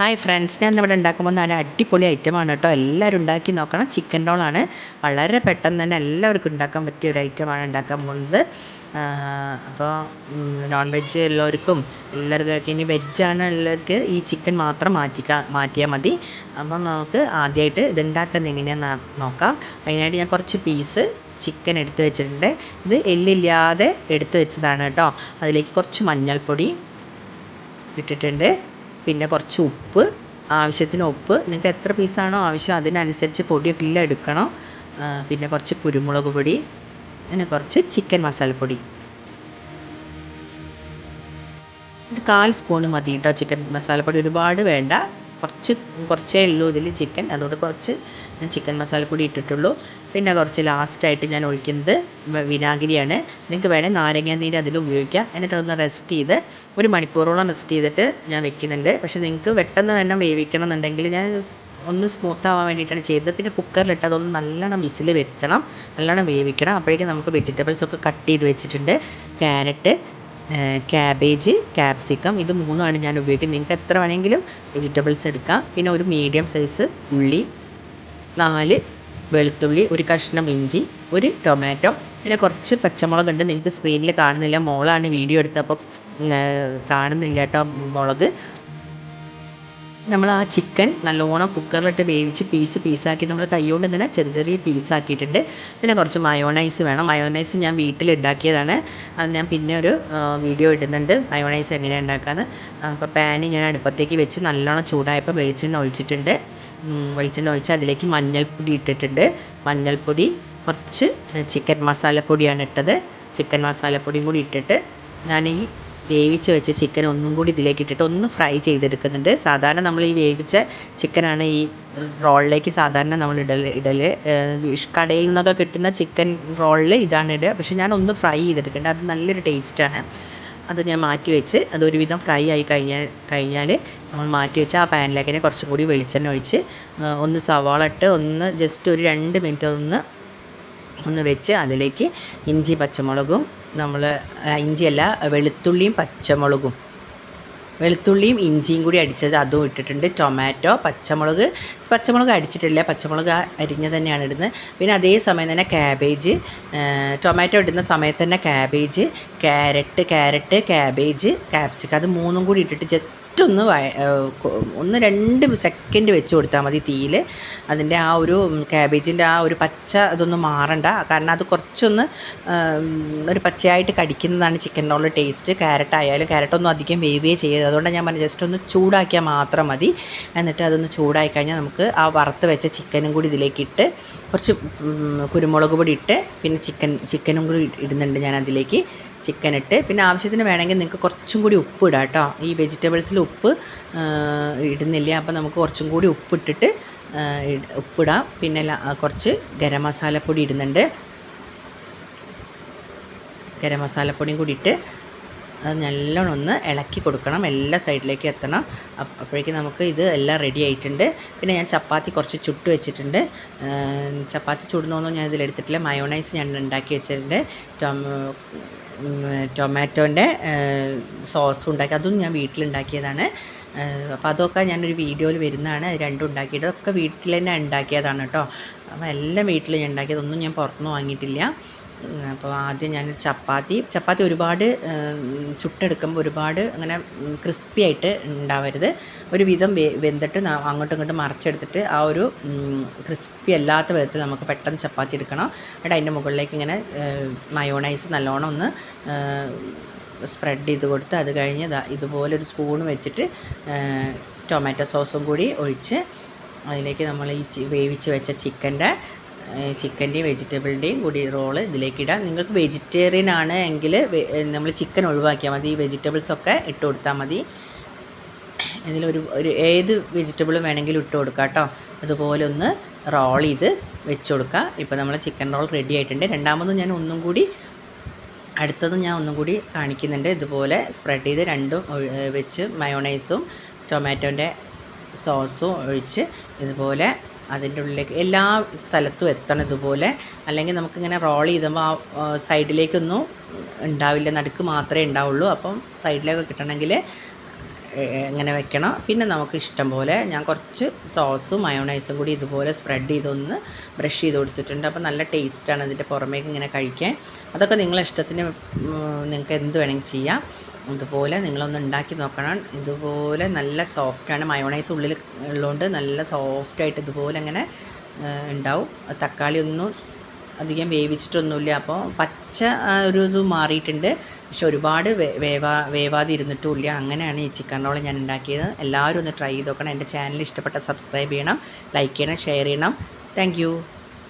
Hi friends ഞാൻ ഇവിടെ ഉണ്ടാക്കുമ്പോൾ നല്ല അടിപൊളി ഐറ്റമാണ് കേട്ടോ. എല്ലാവരും ഉണ്ടാക്കി നോക്കണം. ചിക്കൻ റോളാണ് വളരെ പെട്ടെന്ന് തന്നെ എല്ലാവർക്കും ഉണ്ടാക്കാൻ പറ്റിയ ഒരു ഐറ്റമാണ് ഉണ്ടാക്കാൻ പോകുന്നത്. അപ്പോൾ നോൺ വെജ് ഉള്ളവർക്കും എല്ലാവർക്കും ഇനി വെജാണ് ഉള്ളവർക്ക് ഈ ചിക്കൻ മാത്രം മാറ്റിക്കാ മാറ്റിയാൽ മതി. അപ്പം നമുക്ക് ആദ്യമായിട്ട് ഇത് ഉണ്ടാക്കുന്നത് എങ്ങനെയാണെന്ന് നോക്കാം. അതിനായിട്ട് ഞാൻ കുറച്ച് പീസ് ചിക്കൻ എടുത്ത് വെച്ചിട്ടുണ്ട്. ഇത് എല്ലില്ലാതെ എടുത്ത് വെച്ചതാണ് കേട്ടോ. അതിലേക്ക് കുറച്ച് മഞ്ഞൾപ്പൊടി ഇട്ടിട്ടുണ്ട്. പിന്നെ കുറച്ച് ഉപ്പ് ആവശ്യത്തിന് ഉപ്പ്. നിങ്ങൾക്ക് എത്ര പീസാണോ ആവശ്യം അതിനനുസരിച്ച് പൊടിയൊക്കെ എല്ലാം എടുക്കണം. പിന്നെ കുറച്ച് കുരുമുളക് പൊടി പിന്നെ കുറച്ച് ചിക്കൻ മസാലപ്പൊടി ഒരു കാൽ സ്പൂൺ മതി കേട്ടോ ചിക്കൻ മസാലപ്പൊടി ഒരുപാട് വേണ്ട. കുറച്ച് കുറച്ചേ ഉള്ളൂ ഇതിൽ ചിക്കൻ. അതുകൊണ്ട് കുറച്ച് ഞാൻ ചിക്കൻ മസാലപ്പൊടി ഇട്ടിട്ടുള്ളൂ. പിന്നെ കുറച്ച് ലാസ്റ്റായിട്ട് ഞാൻ ഒഴിക്കുന്നത് വിനാഗിരിയാണ്. നിങ്ങൾക്ക് വേണേൽ നാരങ്ങ നീര് അതിൽ ഉപയോഗിക്കാം. എന്നിട്ട് ഒന്ന് റെസ്റ്റ് ചെയ്ത് ഒരു മണിക്കൂറോളം റെസ്റ്റ് ചെയ്തിട്ട് ഞാൻ വെക്കുന്നുണ്ട്. പക്ഷേ നിങ്ങൾക്ക് പെട്ടെന്ന് തന്നെ വേവിക്കണം എന്നുണ്ടെങ്കിൽ ഞാൻ ഒന്ന് സ്മൂത്ത് ആവാൻ വേണ്ടിയിട്ടാണ് ചെയ്തത്. പിന്നെ കുക്കറിലിട്ട് അതൊന്ന് നല്ലോണം വിസിൽ വരുത്തണം. നല്ലോണം വേവിക്കണം. അപ്പോഴേക്കും നമുക്ക് വെജിറ്റബിൾസ് ഒക്കെ കട്ട് ചെയ്ത് വെച്ചിട്ടുണ്ട്. ക്യാരറ്റ് ക്യാബേജ് ക്യാപ്സിക്കം ഇത് മൂന്നുമാണ് ഞാൻ ഉപയോഗിക്കുന്നത്. നിങ്ങൾക്ക് എത്ര വേണമെങ്കിലും വെജിറ്റബിൾസ് എടുക്കാം. പിന്നെ ഒരു മീഡിയം സൈസ് ഉള്ളി നാല് വെളുത്തുള്ളി ഒരു കഷ്ണം ഇഞ്ചി ഒരു ടൊമാറ്റോ പിന്നെ കുറച്ച് പച്ചമുളക് ഉണ്ട്. നിങ്ങൾക്ക് സ്ക്രീനിൽ കാണുന്നില്ല. മോളാണ് വീഡിയോ എടുത്തപ്പോൾ കാണുന്നില്ല കേട്ടോ മുളക്. നമ്മൾ ആ ചിക്കൻ നല്ലോണം കുക്കറിലിട്ട് വേവിച്ച് പീസ് പീസാക്കിയിട്ട് നമ്മൾ കൈകൊണ്ട് ഇങ്ങനെ ചെറിയ ചെറിയ പീസാക്കിയിട്ടുണ്ട് പിന്നെ കുറച്ച് മയോണൈസ് വേണം. മയോണൈസ് ഞാൻ വീട്ടിൽ ഉണ്ടാക്കിയതാണ് അത് ഞാൻ പിന്നെ ഒരു വീഡിയോ ഇടുന്നുണ്ട്. മയോണൈസ് എങ്ങനെയാണ് ഉണ്ടാക്കാന്ന്. അപ്പോൾ പാന് ഞാൻ അടുപ്പത്തേക്ക് വെച്ച് നല്ലോണം ചൂടായപ്പോൾ വെളിച്ചെണ്ണ ഒഴിച്ചിട്ടുണ്ട്. വെളിച്ചെണ്ണ ഒഴിച്ച് അതിലേക്ക് മഞ്ഞൾപ്പൊടി ഇട്ടിട്ടുണ്ട്. മഞ്ഞൾപ്പൊടി കുറച്ച് ചിക്കൻ മസാലപ്പൊടിയാണ് ഇട്ടത്. ചിക്കൻ മസാലപ്പൊടിയും കൂടി ഇട്ടിട്ട് ഞാൻ ഈ വേവിച്ച് വെച്ച ചിക്കൻ ഒന്നും കൂടി ഇതിലേക്ക് ഇട്ടിട്ട് ഒന്ന് ഫ്രൈ ചെയ്തെടുക്കുന്നുണ്ട്. സാധാരണ നമ്മൾ ഈ വേവിച്ച ചിക്കനാണ് ഈ റോളിലേക്ക് സാധാരണ നമ്മൾ ഇടൽ ഇടൽ കടയിൽ നിന്നൊക്കെ കിട്ടുന്ന ചിക്കൻ റോളിൽ ഇതാണ് ഇടുക. പക്ഷേ ഞാൻ ഒന്ന് ഫ്രൈ ചെയ്തെടുക്കേണ്ടത് അത് നല്ലൊരു ടേസ്റ്റാണ് അത് ഞാൻ മാറ്റി വെച്ച് അത് ഒരുവിധം ഫ്രൈ ആയി കഴിഞ്ഞാൽ കഴിഞ്ഞാൽ നമ്മൾ മാറ്റി വെച്ച് ആ പാനിലേക്ക് തന്നെ കുറച്ചും കൂടി വെളിച്ചെണ്ണ ഒഴിച്ച് ഒന്ന് സവാള ഇട്ട് ഒന്ന് ജസ്റ്റ് ഒരു രണ്ട് മിനിറ്റ് ഒന്ന് ഒന്ന് വെച്ച് അതിലേക്ക് ഇഞ്ചി പച്ചമുളകും നമ്മൾ ഇഞ്ചിയല്ല വെളുത്തുള്ളിയും പച്ചമുളകും. വെളുത്തുള്ളിയും ഇഞ്ചിയും കൂടി അടിച്ചത് അതും ഇട്ടിട്ടുണ്ട്. ടൊമാറ്റോ പച്ചമുളക്. പച്ചമുളക് അടിച്ചിട്ടില്ല. പച്ചമുളക് അരിഞ്ഞ തന്നെയാണ് ഇടുന്നത്. പിന്നെ അതേ സമയം തന്നെ ക്യാബേജ് ടൊമാറ്റോ ഇടുന്ന സമയത്ത് തന്നെ cabbage carrot carrot cabbage capsicum. അത് മൂന്നും കൂടി ഇട്ടിട്ട് ജസ്റ്റ് ഒന്ന് ഒന്ന് രണ്ട് സെക്കൻഡ് വെച്ച് കൊടുത്താൽ മതി തീയിൽ അതിന്റെ ആ ഒരു ക്യാബേജിന്റെ ആ ഒരു പച്ച അതൊന്നും മാറണ്ട. കാരണം അത് കുറച്ചൊന്ന് ഒരു പച്ചയായിട്ട് കടിക്കുന്നതാണ് ചിക്കൻ റോളിൽ ടേസ്റ്റ് ക്യാരറ്റ് ആയാലും ക്യാരറ്റൊന്നും അധികം വേവേ ചെയ്യരുത്. അതുകൊണ്ട് ഞാൻ പറഞ്ഞു ജസ്റ്റ് ഒന്ന് ചൂടാക്കിയാൽ മാത്രം മതി. എന്നിട്ട് അതൊന്ന് ചൂടായി കഴിഞ്ഞാൽ നമുക്ക് ആ വറുത്ത് വെച്ച ചിക്കനും കൂടി ഇതിലേക്ക് ഇട്ട് കുറച്ച് കുരുമുളക് പൊടി ഇട്ട് പിന്നെ ചിക്കൻ ചിക്കനും കൂടി ഇടുന്നുണ്ട് ഞാൻ അതിലേക്ക്. ചിക്കൻ ഇട്ട് പിന്നെ ആവശ്യത്തിന് വേണമെങ്കിൽ നിങ്ങൾക്ക് കുറച്ചും കൂടി ഉപ്പ് ഇടാം കേട്ടോ ഈ വെജിറ്റബിൾസിൽ ഉപ്പ് ഇടുന്നില്ല? അപ്പോൾ നമുക്ക് കുറച്ചും കൂടി ഉപ്പിട്ടിട്ട് ഉപ്പിടാം. പിന്നെ കുറച്ച് ഗരം മസാലപ്പൊടി ഇടുന്നുണ്ട്. ഗരം മസാലപ്പൊടിയും കൂടി ഇട്ട് അത് നല്ലോണം ഒന്ന് ഇളക്കി കൊടുക്കണം. എല്ലാ സൈഡിലേക്ക് എത്തണം. അപ്പോഴേക്കും നമുക്ക് ഇത് എല്ലാം റെഡി ആയിട്ടുണ്ട്. പിന്നെ ഞാൻ ചപ്പാത്തി കുറച്ച് ചുട്ട് വെച്ചിട്ടുണ്ട്. ചപ്പാത്തി ചുടുന്നൊന്നും ഞാൻ ഇതിലെടുത്തിട്ടില്ല മയോണൈസ് ഞാൻ ഉണ്ടാക്കി വെച്ചിട്ടുണ്ട്. ടൊമാറ്റോന്റെ സോസ് ഉണ്ടാക്കി. അതും ഞാൻ വീട്ടിലുണ്ടാക്കിയതാണ്. അപ്പോൾ അതൊക്കെ ഞാനൊരു വീഡിയോയിൽ വരുന്നതാണ്. രണ്ടും ഉണ്ടാക്കിയിട്ട് ഒക്കെ വീട്ടിൽ തന്നെ ഉണ്ടാക്കിയതാണ് കേട്ടോ. അപ്പോൾ എല്ലാം വീട്ടിൽ ഞാൻ ഉണ്ടാക്കിയതൊന്നും ഞാൻ പുറത്തുനിന്ന് വാങ്ങിയിട്ടില്ല. അപ്പോൾ ആദ്യം ഞാനൊരു ചപ്പാത്തി. ചപ്പാത്തി ഒരുപാട് ചുട്ടെടുക്കുമ്പോൾ ഒരുപാട് അങ്ങനെ ക്രിസ്പി ആയിട്ട് ഉണ്ടാവരുത്. ഒരു വിധം വെന്തിട്ട് അങ്ങോട്ടും ഇങ്ങോട്ടും മറിച്ചെടുത്തിട്ട് ആ ഒരു ക്രിസ്പി അല്ലാത്ത വിധത്തിൽ നമുക്ക് പെട്ടെന്ന് ചപ്പാത്തി എടുക്കണം. എന്നിട്ട് അതിന്റെ മുകളിലേക്ക് ഇങ്ങനെ മയോണൈസ് നല്ലോണം ഒന്ന് സ്പ്രെഡ് ചെയ്ത് കൊടുത്ത് അത് കഴിഞ്ഞ് ഇതുപോലെ ഒരു സ്പൂൺ വെച്ചിട്ട് ടൊമാറ്റോ സോസും കൂടി ഒഴിച്ച് അതിലേക്ക് നമ്മൾ ഈ വേവിച്ച് വെച്ച ചിക്കന്റെ ചിക്കന്റെയും വെജിറ്റബിളിന്റെയും കൂടി റോൾ ഇതിലേക്ക് ഇടാം. നിങ്ങൾക്ക് വെജിറ്റേറിയൻ ആണ് എങ്കിൽ നമ്മൾ ചിക്കൻ ഒഴിവാക്കിയാൽ മതി. വെജിറ്റബിൾസൊക്കെ ഇട്ട് കൊടുത്താൽ മതി. ഇതിലൊരു ഒരു ഏത് വെജിറ്റബിളും വേണമെങ്കിലും ഇട്ട് കൊടുക്കാം കേട്ടോ. അതുപോലെ ഒന്ന് റോൾ ചെയ്ത് വെച്ച് കൊടുക്കുക ഇപ്പോൾ നമ്മൾ ചിക്കൻ റോൾ റെഡി ആയിട്ടുണ്ട്. രണ്ടാമതും ഞാൻ ഒന്നും കൂടി അടുത്തത് ഞാൻ ഒന്നും കൂടി കാണിക്കുന്നുണ്ട്. ഇതുപോലെ സ്പ്രെഡ് ചെയ്ത് രണ്ടും വെച്ച് മയോണൈസും ടൊമാറ്റോന്റെ സോസും ഒഴിച്ച് ഇതുപോലെ അതിന്റെ ഉള്ളിലേക്ക് എല്ലാ സ്ഥലത്തും എത്തണം ഇതുപോലെ. അല്ലെങ്കിൽ നമുക്കിങ്ങനെ റോൾ ചെയ്തുമ്പോൾ ആ സൈഡിലേക്കൊന്നും ഉണ്ടാവില്ല. നടുക്ക് മാത്രമേ ഉണ്ടാവുള്ളൂ. അപ്പം സൈഡിലേക്ക് കിട്ടണമെങ്കിൽ ഇങ്ങനെ വെക്കണം. പിന്നെ നമുക്ക് ഇഷ്ടം പോലെ ഞാൻ കുറച്ച് സോസും മയോണൈസും കൂടി ഇതുപോലെ സ്പ്രെഡ് ചെയ്തൊന്ന് ബ്രഷ് ചെയ്ത് കൊടുത്തിട്ടുണ്ട്. അപ്പോൾ നല്ല ടേസ്റ്റാണ് അതിന്റെ പുറമേക്ക് ഇങ്ങനെ കഴിക്കാൻ. അതൊക്കെ നിങ്ങളെ ഇഷ്ടത്തിന് നിങ്ങൾക്ക് എന്ത് വേണമെങ്കിൽ ചെയ്യാം. ഇതുപോലെ നിങ്ങളൊന്ന് ഉണ്ടാക്കി നോക്കണം. ഇതുപോലെ നല്ല സോഫ്റ്റാണ് മയോണൈസ് ഉള്ളിൽ ഉള്ളതുകൊണ്ട് നല്ല സോഫ്റ്റായിട്ട് ഇതുപോലെ അങ്ങനെ ഉണ്ടാവും തക്കാളി ഒന്നും അധികം വേവിച്ചിട്ടൊന്നുമില്ല അപ്പോൾ പച്ച ഒരു ഇത് മാറിയിട്ടുണ്ട്. പക്ഷെ ഒരുപാട് വേവാ വേവാതെ ഇരുന്നിട്ടുമില്ല അങ്ങനെയാണ് ഈ ചിക്കൻ റോൾ ഞാൻ ഉണ്ടാക്കിയത്. എല്ലാവരും ഒന്ന് ട്രൈ ചെയ്ത് നോക്കണം. എന്റെ ചാനൽ ഇഷ്ടപ്പെട്ട സബ്സ്ക്രൈബ് ചെയ്യണം. ലൈക്ക് ചെയ്യണം ഷെയർ ചെയ്യണം. താങ്ക്